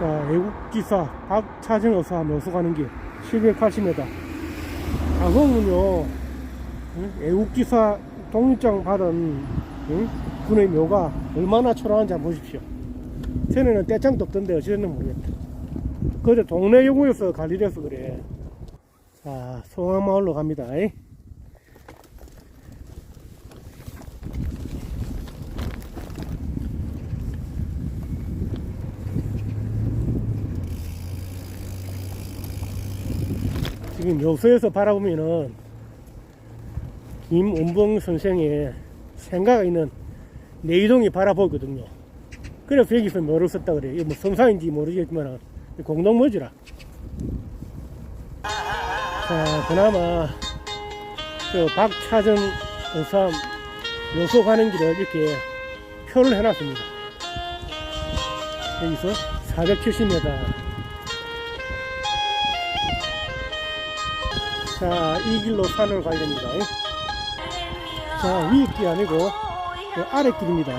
자, 애국기사 박차정 여사 묘수가는 길 780m. 장흥은요, 응? 애국기사 독립장 응? 군의 묘가 얼마나 초라한지 한번 보십시오. 전에는 떼짱도 없던데 어찌됐는 모르겠다. 그저 동네 요구에서 관리돼서 그래. 자, 송악마을로 갑니다. 이. 지금 요소에서 바라보면은 김원봉 선생의 생가가 있는 내이동이 바라보거든요. 그래서 여기서 묘를 썼다 그래요. 이게 뭐 성사인지 모르겠지만 공동묘지라. 자, 그나마 그 박차전 의사 묘소 가는 길을 이렇게 표를 해놨습니다. 여기서 470m. 자, 이 길로 산을 가야 됩니다. 자, 위에 길 아니고 그 아래 길입니다.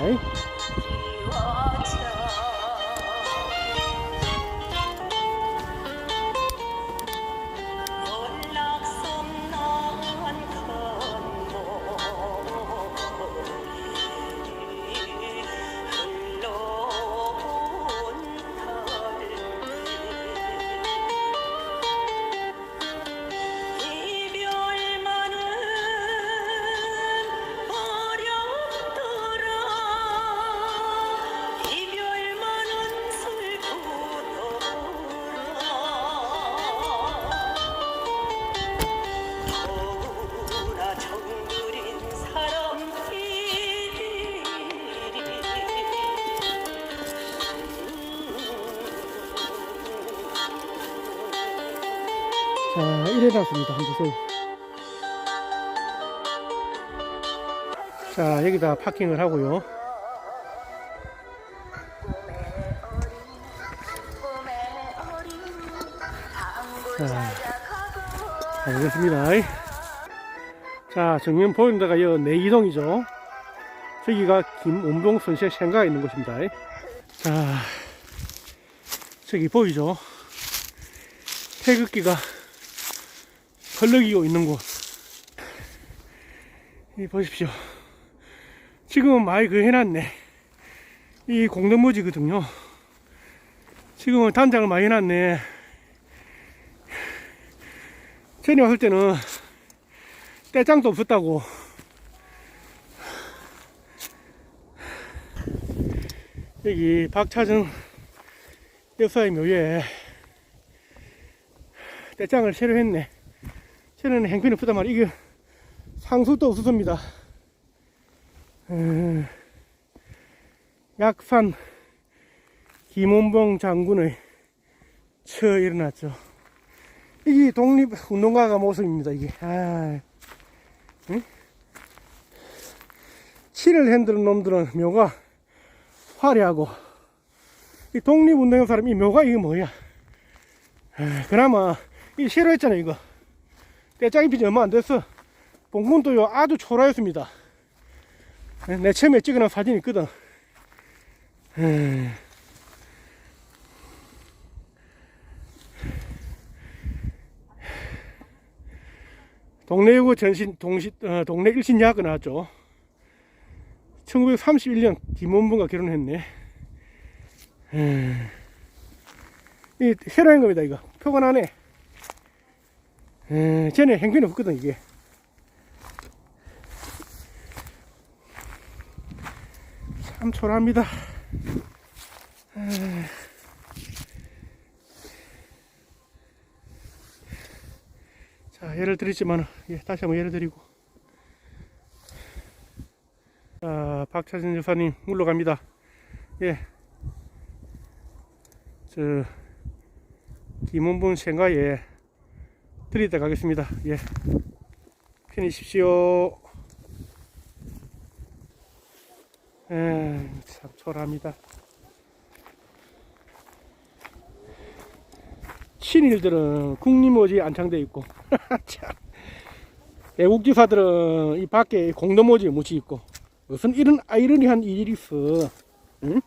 자, 이래 놨습니다. 한번 보세요. 자, 여기다 파킹을 하고요. 자, 가보겠습니다. 자, 정면 데가 여 내이동이죠. 저기가 김원봉 선생 생가가 있는 곳입니다. 자, 저기 보이죠? 태극기가 펄럭이고 있는 곳. 이 보십시오. 지금은 많이 그 해놨네. 이 공동묘지거든요. 지금은 단장을 많이 해놨네. 전에 왔을 때는 떼짱도 없었다고. 여기 박차정 여사의 묘에 떼짱을 새로 했네. 저는 행편이 없단 말이야. 이게 상수도 없었습니다. 음, 약산 김원봉 장군의 처 일어났죠. 이게 독립운동가가 모습입니다. 이게 아, 응? 치를 흔드는 놈들은 묘가 화려하고 이 독립운동한 사람 이 묘가 이게 뭐야? 아, 그나마 이 싫어했잖아 이거. 떼짱이 빚이 얼마 안 됐어. 봉군도요 아주 초라했습니다. 내 처음에 찍어놓은 사진이 있거든. 에이. 동네 유구 전신 동시 어, 동네 일신야학을 나왔죠. 1931년 김원봉과 결혼했네. 이 새로운 겁니다 이거 표가 나네. 에, 전에 행편이 없거든 이게. 참 초라합니다. 에. 자 예를 드리지만 예, 다시 한번 예를 드리고. 자 박차진 여사님 물러갑니다. 예 저 김원분 생가에 드리다 가겠습니다. 예. 편히 십시오. 에, 참 초라합니다. 신일들은 국립모지 안창돼 있고, 참. 애국지사들은 이 밖에 공동모지에 묻혀 있고, 무슨 이런 아이러니한 일이 있어. 응?